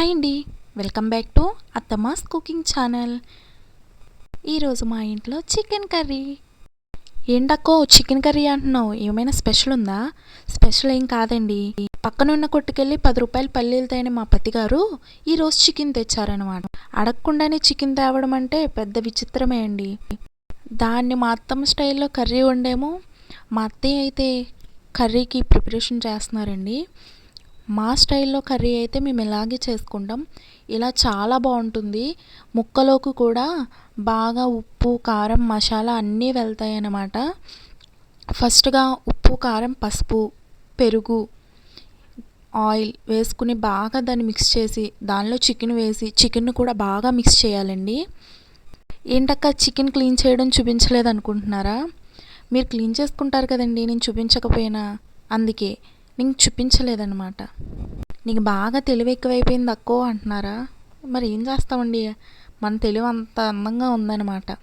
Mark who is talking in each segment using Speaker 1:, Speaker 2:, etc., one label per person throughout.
Speaker 1: Hi అండి. Welcome back to అత్తమాస్ cooking channel. ఈరోజు మా ఇంట్లో చికెన్ కర్రీ. ఏంటక్కో చికెన్ కర్రీ అంటున్నావు? ఏమైనా స్పెషల్ ఉందా? స్పెషల్ ఏం కాదండి. పక్కనున్న కొట్టుకెళ్ళి పది రూపాయలు పల్లీలు తేని మా పతిగారు ఈరోజు చికెన్ తెచ్చారనమాట అడగకుండానే చికెన్ తేవడం అంటే పెద్ద విచిత్రమే అండి. దాన్ని మా అత్తమ్మ స్టైల్లో కర్రీ వండేమో. మా అత్తయ్య అయితే కర్రీకి ప్రిపరేషన్ చేస్తున్నారండి. మా స్టైల్లో కర్రీ అయితే మేము ఇలాగే చేసుకుంటాం. ఇలా చాలా బాగుంటుంది. ముక్కలోకి కూడా బాగా ఉప్పు కారం మసాలా అన్నీ వెళ్తాయి అన్నమాట. ఫస్ట్గా ఉప్పు కారం పసుపు పెరుగు ఆయిల్ వేసుకుని బాగా దాన్ని మిక్స్ చేసి దానిలో చికెన్ వేసి చికెన్ కూడా బాగా మిక్స్ చేయాలండి. ఏంటక్క చికెన్ క్లీన్ చేయడం చూపించలేదు అనుకుంటున్నారా మీరు క్లీన్ చేసుకుంటారు కదండి నేను చూపించకపోయినా. అందుకే నేను చూపించలేదన్నమాట. నీకు బాగా తెలివి ఎక్కువైపోయింది అక్కో అంటున్నారా? మరి ఏం చేస్తామండి? మన తెలివి అంత అందంగా ఉందన్నమాట.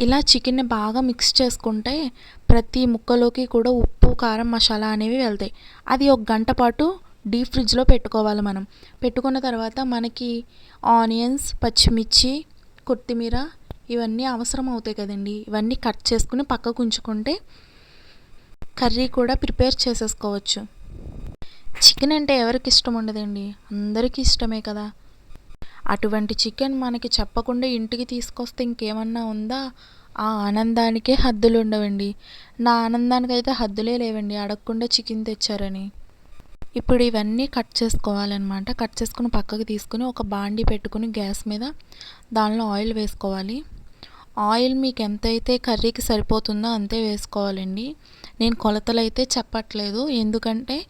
Speaker 1: ఇలా చికెన్ని బాగా మిక్స్ చేసుకుంటే ప్రతి ముక్కలోకి కూడా ఉప్పు కారం మసాలా అనేవి వెళ్తాయి. అది ఒక గంట పాటు డీప్ ఫ్రిడ్జ్లో పెట్టుకోవాలి మనం. పెట్టుకున్న తర్వాత మనకి ఆనియన్స్ పచ్చిమిర్చి కొత్తిమీర ఇవన్నీ అవసరం అవుతాయి కదండి. ఇవన్నీ కట్ చేసుకుని పక్కకు ఉంచుకుంటే కర్రీ కూడా ప్రిపేర్ చేసేసుకోవచ్చు. చికెన్ అంటే ఎవరికి ఇష్టం ఉండదండి? అందరికీ ఇష్టమే కదా. అటువంటి చికెన్ మనకి చెప్పకుండా ఇంటికి తీసుకొస్తే ఇంకేమన్నా ఉందా? ఆ ఆనందానికే హద్దులు ఉండవండి. నా ఆనందానికి అయితే హద్దులే లేవండి. అడగకుండా చికెన్ తెచ్చారని. ఇప్పుడు ఇవన్నీ కట్ చేసుకోవాలన్నమాట. కట్ చేసుకుని పక్కకి తీసుకుని ఒక బాండి పెట్టుకుని గ్యాస్ మీద దానిలో ఆయిల్ వేసుకోవాలి. ఆయిల్ మీకు ఎంతైతే కర్రీకి సరిపోతుందో అంతే వేసుకోవాలండి. నేను కొలతలు అయితే చెప్పట్లేదు. ఎందుకంటే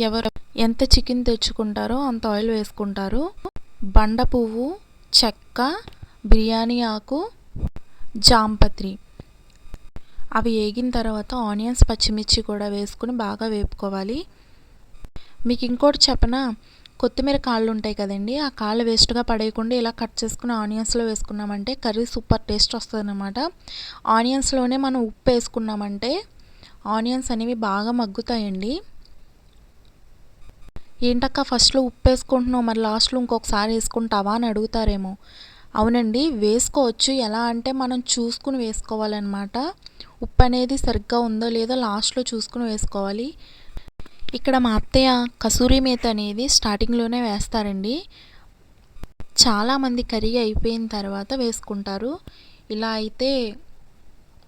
Speaker 1: ఎవరు ఎంత చికెన్ తెచ్చుకుంటారో అంత ఆయిల్ వేసుకుంటారు. బండ పువ్వు చెక్క బిర్యానీ ఆకు జాంపత్రి. అవి వేగిన తర్వాత ఆనియన్స్ పచ్చిమిర్చి కూడా వేసుకుని బాగా వేపుకోవాలి. మీకు ఇంకోటి చెప్పనా? కొత్తిమీర కాళ్ళు ఉంటాయి కదండి ఆ కాళ్ళు వేస్ట్గా పడేయకుండా ఇలా కట్ చేసుకుని ఆనియన్స్లో వేసుకున్నామంటే కర్రీ సూపర్ టేస్ట్ వస్తుంది అనమాట ఆనియన్స్లోనే మనం ఉప్పు వేసుకున్నామంటే ఆనియన్స్ అనేవి బాగా మగ్గుతాయండి. ఏంటక్క ఫస్ట్లో ఉప్పు వేసుకుంటున్నావు మరి లాస్ట్లో ఇంకొకసారి వేసుకుంటావా అని అడుగుతారేమో. అవునండి వేసుకోవచ్చు. ఎలా అంటే మనం చూసుకుని వేసుకోవాలన్నమాట. ఉప్పు అనేది సరిగ్గా ఉందో లేదో లాస్ట్లో చూసుకుని వేసుకోవాలి. ఇక్కడ మా అత్తయ్య కసూరి మేత అనేది స్టార్టింగ్లోనే వేస్తారండి. చాలామంది కర్రీ అయిపోయిన తర్వాత వేసుకుంటారు. ఇలా అయితే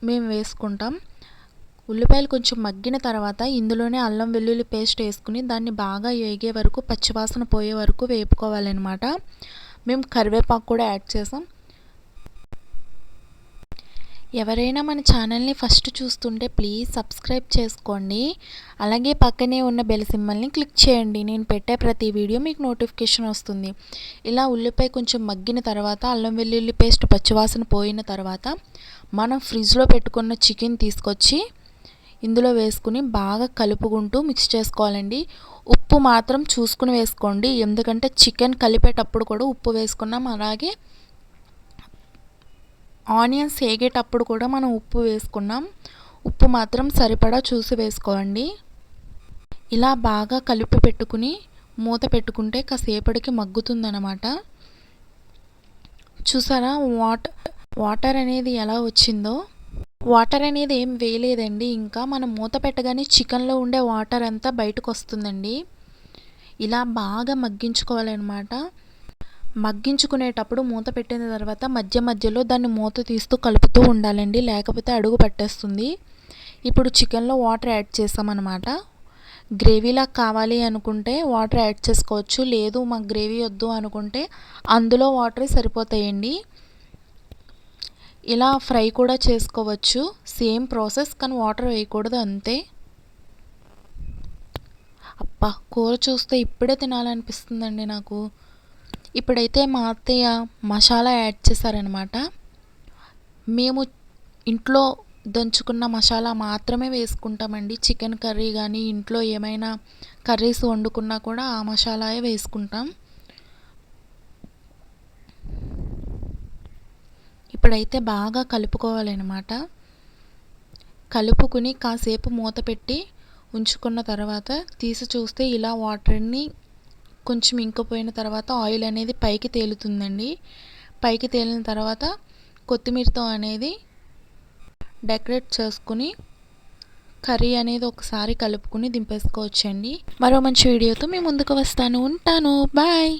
Speaker 1: మేము వేసుకుంటాం. ఉల్లిపాయలు కొంచెం మగ్గిన తర్వాత ఇందులోనే అల్లం వెల్లుల్లి పేస్ట్ వేసుకుని దాన్ని బాగా వేగే వరకు పచ్చివాసన పోయే వరకు వేపుకోవాలన్నమాట. మేము కరివేపాకు కూడా యాడ్ చేసాం. ఎవరైనా మన ఛానల్ని ఫస్ట్ చూస్తుంటే ప్లీజ్ సబ్స్క్రైబ్ చేసుకోండి. అలాగే పక్కనే ఉన్న బెల్ సింబల్ని క్లిక్ చేయండి. నేను పెట్టే ప్రతి వీడియో మీకు నోటిఫికేషన్ వస్తుంది. ఇలా ఉల్లిపాయ కొంచెం మగ్గిన తర్వాత అల్లం వెల్లుల్లి పేస్ట్ పచ్చివాసన పోయిన తర్వాత మనం ఫ్రిడ్జ్లో పెట్టుకున్న చికెన్ తీసుకొచ్చి ఇందులో వేసుకుని బాగా కలుపుకుంటూ మిక్స్ చేసుకోవాలండి. ఉప్పు మాత్రం చూసుకుని వేసుకోండి. ఎందుకంటే చికెన్ కలిపేటప్పుడు కూడా ఉప్పు వేసుకున్నాం. అలాగే ఆనియన్స్ వేగేటప్పుడు కూడా మనం ఉప్పు వేసుకున్నాం. ఉప్పు మాత్రం సరిపడా చూసి వేసుకోండి. ఇలా బాగా కలిపి పెట్టుకుని మూత పెట్టుకుంటే కాసేపటికి మగ్గుతుందనమాట చూసారా వాటర్ వాటర్ అనేది ఎలా వచ్చిందో? వాటర్ అనేది ఏం వేయలేదండి. ఇంకా మనం మూత పెట్టగానే చికెన్లో ఉండే వాటర్ అంతా బయటకు వస్తుందండి ఇలా బాగా మగ్గించుకోవాలన్నమాట. మగ్గించుకునేటప్పుడు మూత పెట్టిన తర్వాత మధ్య మధ్యలో దాన్ని మూత తీస్తూ కలుపుతూ ఉండాలండి. లేకపోతే అడుగు పట్టేస్తుంది. ఇప్పుడు చికెన్లో వాటర్ యాడ్ చేసామన్నమాట. గ్రేవీలా కావాలి అనుకుంటే వాటర్ యాడ్ చేసుకోవచ్చు. లేదు మాకు గ్రేవీ వద్దు అనుకుంటే అందులో వాటర్ సరిపోతాయండి. ఇలా ఫ్రై కూడా చేసుకోవచ్చు. సేమ్ ప్రాసెస్ కానీ వాటర్ వేయకూడదు అంతే. అబ్బా కూర చూస్తే ఇప్పుడే తినాలనిపిస్తుందండి నాకు. ఇప్పుడైతే మా అత్తయ్య మసాలా యాడ్ చేశారనమాట మేము ఇంట్లో దంచుకున్న మసాలా మాత్రమే వేసుకుంటామండి. చికెన్ కర్రీ కానీ ఇంట్లో ఏమైనా కర్రీస్ వండుకున్నా కూడా ఆ మసాలాయే వేసుకుంటాం. ఇప్పుడైతే బాగా కలుపుకోవాలన్నమాట. కలుపుకుని కాసేపు మూత పెట్టి ఉంచుకున్న తర్వాత తీసి చూస్తే ఇలా వాటర్ని కొంచెం ఇంకిపోయిన తర్వాత ఆయిల్ అనేది పైకి తేలుతుందండి. పైకి తేలిన తర్వాత కొత్తిమీరతో అనేది డెకరేట్ చేసుకుని కర్రీ అనేది ఒకసారి కలుపుకుని దింపేసుకోవచ్చండి. మరో మంచి వీడియోతో మీ ముందుకు వస్తాను. ఉంటాను. బాయ్.